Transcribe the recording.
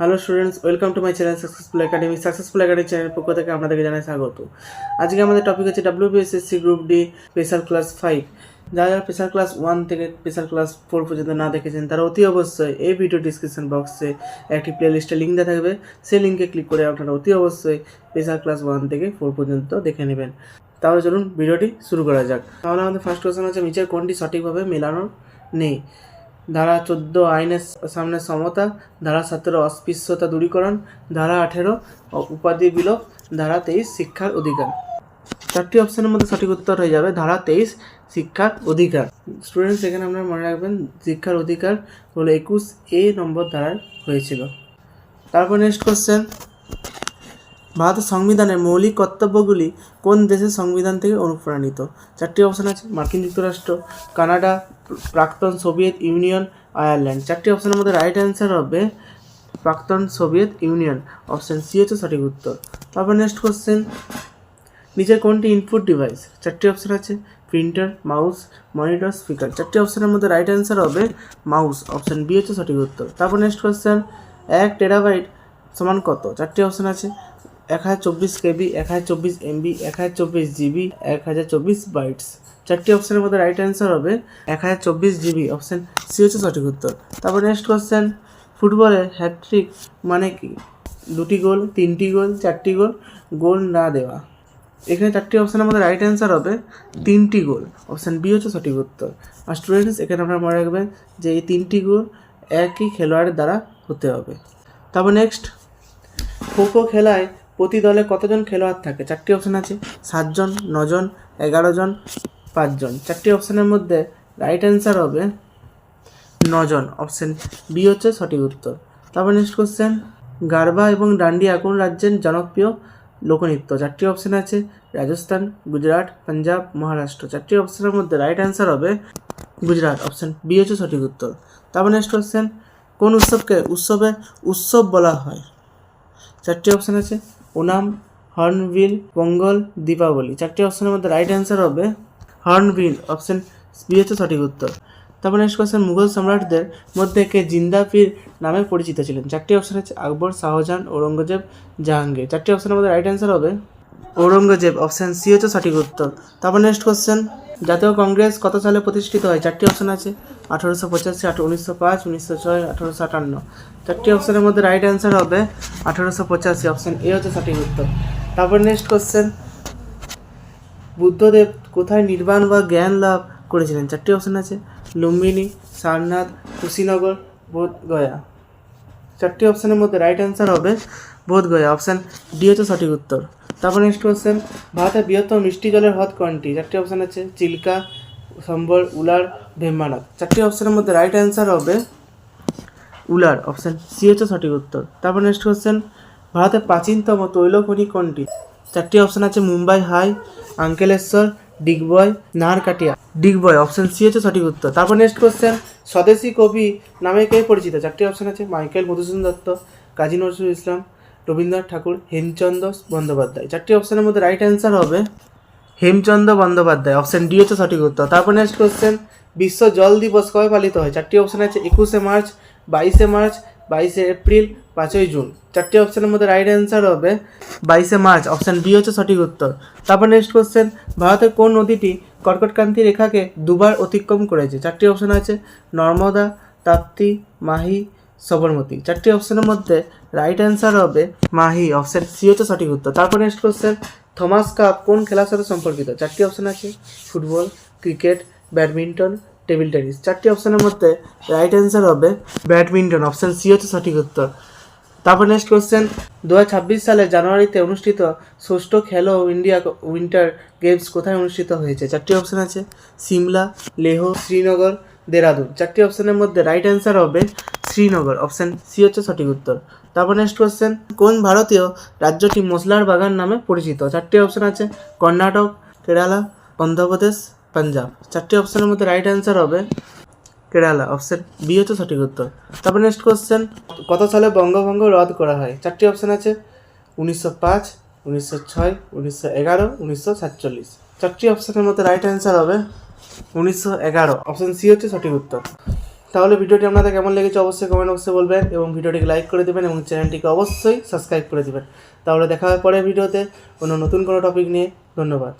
Hello students welcome to my channel successful academy successful academy channel পক্ষ থেকে আপনাদেরকে জানাই স্বাগত। আজকে আমাদের টপিক হচ্ছে WBSSC group D special class five যারা যারা স্পেশাল ক্লাস ওয়ান থেকে স্পেশাল ক্লাস ফোর পর্যন্ত না দেখেছেন, তারা অতি অবশ্যই এই ভিডিও ডিসক্রিপশন বক্সে একটি প্লে লিস্টের লিঙ্ক দেওয়া থাকবে। সেই লিঙ্কে ক্লিক করে আপনারা অতি অবশ্যই স্পেশাল ক্লাস ওয়ান থেকে ফোর পর্যন্ত দেখে নেবেন। তাহলে চলুন ভিডিওটি শুরু করা যাক। তাহলে আমাদের ফার্স্ট কোয়েশ্চেন হচ্ছে নিচের কোনটি সঠিকভাবে মেলানো নেই। ধারা চোদ্দ আইনের সামনে সমতা, ধারা সতেরো অস্পৃশ্যতা দূরীকরণ, ধারা আঠেরো উপাধি বিলোপ, ধারা তেইশ শিক্ষার অধিকার। চারটি অপশনের মধ্যে সঠিক উত্তর হয়ে যাবে, ধারা তেইশ শিক্ষার অধিকার। স্টুডেন্টস এখানে আপনারা মনে রাখবেন, শিক্ষার অধিকার হলো একুশ এ নম্বর ধারায় হয়েছিল। তারপর নেক্সট কোশ্চেন ভারতের সংবিধানের মৌলিক কর্তব্যগুলি কোন দেশের সংবিধান থেকে অনুপ্রাণিত? চারটি অপশন আছে, মার্কিন যুক্তরাষ্ট্র, কানাডা প্রাক্তন সোভিয়েত ইউনিয়ন, আয়ারল্যান্ড। চারটি অপশনের মধ্যে রাইট অ্যান্সার হবে প্রাক্তন সোভিয়েত ইউনিয়ন। অপশন সি হচ্ছে সঠিক উত্তর। তারপর নেক্সট কোশ্চেন নিচের কোনটি ইনপুট ডিভাইস চারটি অপশন আছে প্রিন্টার মাউস মনিটর স্পিকার চারটি অপশনের মধ্যে রাইট অ্যান্সার হবে মাউস অপশন বি হচ্ছে সঠিক উত্তর। তারপর নেক্সট কোশ্চেন এক টেরাবাইট সমান কত? চারটি অপশন আছে এক হাজার চব্বিশ কেবি, এক হাজার চব্বিশ এমবি, এক হাজার চব্বিশ জিবি, এক হাজার চব্বিশ বাইটস। চারটি অপশনের মধ্যে রাইট অ্যান্সার হবে এক হাজার চব্বিশ জিবি অপশন সি হচ্ছে সঠিক উত্তর। তারপর নেক্সট কোশ্চেন ফুটবলে হ্যাট্রিক মানে কি? দুটি গোল তিনটি গোল চারটি গোল গোল না দেওয়া। এখানে চারটি অপশনের মধ্যে রাইট অ্যান্সার হবে তিনটি গোল অপশান বি হচ্ছে সঠিক উত্তর। আর স্টুডেন্টস এখানে আপনারা মনে রাখবেন যে এই তিনটি গোল একই খেলোয়াড়ের দ্বারা হতে হবে। তারপর নেক্সট খোখো খেলায় প্রতি দলে কতজন খেলোয়াড় থাকে? চারটি অপশান আছে। সাতজন, নজন এগারো জন পাঁচজন। চারটি অপশানের মধ্যে রাইট অ্যান্সার হবে নজন। অপশান বি হচ্ছে সঠিক উত্তর। তারপর নেক্সট কোশ্চেন গারবা এবং ডান্ডিয়া কোন রাজ্যের জনপ্রিয় লোকনৃত্য? চারটি অপশান আছে, রাজস্থান, গুজরাট, পাঞ্জাব, মহারাষ্ট্র। চারটি অপশানের মধ্যে রাইট অ্যান্সার হবে গুজরাট। অপশান বি হচ্ছে সঠিক উত্তর। তারপর নেক্সট কোশ্চেন কোন উৎসবকে উৎসবে উৎসব বলা হয়? চারটি অপশান আছে ওনাম, হর্নবিল, পঙ্গল, দীপাবলি। চারটি অপশনের মধ্যে রাইট অ্যান্সার হবে হর্নবিল অপশন বি হচ্ছে সঠিক উত্তর। তারপর নেক্সট কোয়েশ্চেন মুঘল সম্রাটদের মধ্যে কে জিন্দা পীর নামে পরিচিত ছিলেন? চারটি অপশন হচ্ছে আকবর, শাহজাহান, ঔরঙ্গজেব, জাহাঙ্গীর। চারটি অপশনের মধ্যে রাইট অ্যান্সার হবে ঔরঙ্গজেব অপশান সি হচ্ছে সঠিক উত্তর। তারপর নেক্সট কোয়েশ্চেন জাতীয় কংগ্রেস কত সালে প্রতিষ্ঠিত হয়? চারটি অপশান আছে, আঠারোশো পঁচাশি উনিশশো পাঁচ, উনিশশো ছয়, আঠারোশো আটান্ন। চারটি অপশানের মধ্যে রাইট অ্যান্সার হবে আঠারোশো পঁচাশি অপশান এ হচ্ছে সঠিক উত্তর। তারপর নেক্সট কোশ্চেন বুদ্ধদেব কোথায় নির্বাণ বা জ্ঞান লাভ করেছিলেন? চারটি অপশান আছে, লুম্বিনী, সারনাথ, কুশীনগর, বোধগয়া। চারটি অপশানের মধ্যে রাইট অ্যান্সার হবে বোধগয়া। অপশান ডি হচ্ছে সঠিক উত্তর। তারপর নেক্সট কোশ্চেন ভারতের বৃহত্তম মিষ্টি জলের হ্রদ কোনটি? চারটি অপশান আছে, চিল্কা সম্বর উলার, ভেম্বানাথ। চারটি অপশানের মধ্যে রাইট অ্যান্সার হবে উলার অপশান সি হচ্ছে সঠিক উত্তর। তারপর নেক্সট কোশ্চেন ভারতের প্রাচীনতম তৈল খনি কোনটি? চারটি অপশান আছে, Mumbai High, Ankleshwar, Digboi Naharkatia Digboi option C হচ্ছে সঠিক উত্তর। তারপর নেক্সট কোশ্চেন স্বদেশী কবি নামে কে পরিচিত? চারটি অপশান আছে, মাইকেল মধুসূদন দত্ত, কাজী নজরুল ইসলাম রবীন্দ্রনাথ ঠাকুর, হেমচন্দ্র বন্দ্যোপাধ্যায়। চারটি অপশানের মধ্যে রাইট অ্যান্সার হবে হেমচন্দ্র বন্দ্যোপাধ্যায়। অপশান ডি হচ্ছে সঠিক উত্তর। তারপর নেক্সট কোশ্চেন বিশ্ব জল দিবস কবে পালিত হয়? চারটি অপশান আছে একুশে মার্চ, বাইশে মার্চ, বাইশে এপ্রিল, পাঁচই জুন। চারটি অপশানের মধ্যে রাইট অ্যান্সার হবে বাইশে মার্চ। অপশান বি হচ্ছে সঠিক উত্তর। তারপর নেক্সট কোশ্চেন ভারতের কোন নদীটি কর্কটক্রান্তি রেখাকে দুবার অতিক্রম করেছে? চারটি অপশান আছে নর্মদা, তাপ্তি, মাহি সবরমতী। চারটি অপশানের মধ্যে রাইট অ্যান্সার হবে মাহি অপশন সি হচ্ছে সঠিক উত্তর। তারপর নেক্সট কোশ্চেন থমাস কাপ কোন খেলার সাথে সম্পর্কিত? চারটি অপশন আছে football cricket badminton table tennis চারটি অপশানের মধ্যে রাইট অ্যান্সার হবে ব্যাডমিন্টন অপশন সি হচ্ছে সঠিক উত্তর। তারপর নেক্সট কোশ্চেন দু সালে জানুয়ারিতে অনুষ্ঠিত ষষ্ঠ খেলো ইন্ডিয়া উইন্টার গেমস কোথায় অনুষ্ঠিত হয়েছে? চারটি অপশন আছে, সিমলা, লেহ, শ্রীনগর, দেরাদুন। চারটি অপশানের মধ্যে রাইট অ্যান্সার হবে শ্রীনগর অপশান সি হচ্ছে সঠিক উত্তর। তারপর নেক্সট কোশ্চেন কোন ভারতীয় রাজ্যটি মশলার বাগান নামে পরিচিত? চারটি অপশান আছে, কর্ণাটক, কেরালা, অন্ধ্রপ্রদেশ, পাঞ্জাব। চারটি অপশানের মধ্যে রাইট অ্যান্সার হবে কেরালা অপশন বি হচ্ছে সঠিক উত্তর। তারপর নেক্সট কোশ্চেন কত সালে বঙ্গভঙ্গ রদ করা হয়? চারটি অপশন আছে, উনিশশো পাঁচ, উনিশশো ছয়, উনিশশো এগারো, উনিশশো সাতচল্লিশ। চারটি অপশনের মধ্যে রাইট অ্যান্সার হবে উনিশশো এগারো অপশন সি হচ্ছে সঠিক উত্তর। তাহলে ভিডিওটি আপনাদের কেমন লেগেছে অবশ্যই কমেন্ট বক্সে বলবেন এবং ভিডিওটিকে লাইক করে দেবেন এবং চ্যানেলটিকে অবশ্যই সাবস্ক্রাইব করে দেবেন। তাহলে দেখা হবে পরের ভিডিওতে। কোনো নতুন কোনো টপিক নিয়ে। ধন্যবাদ।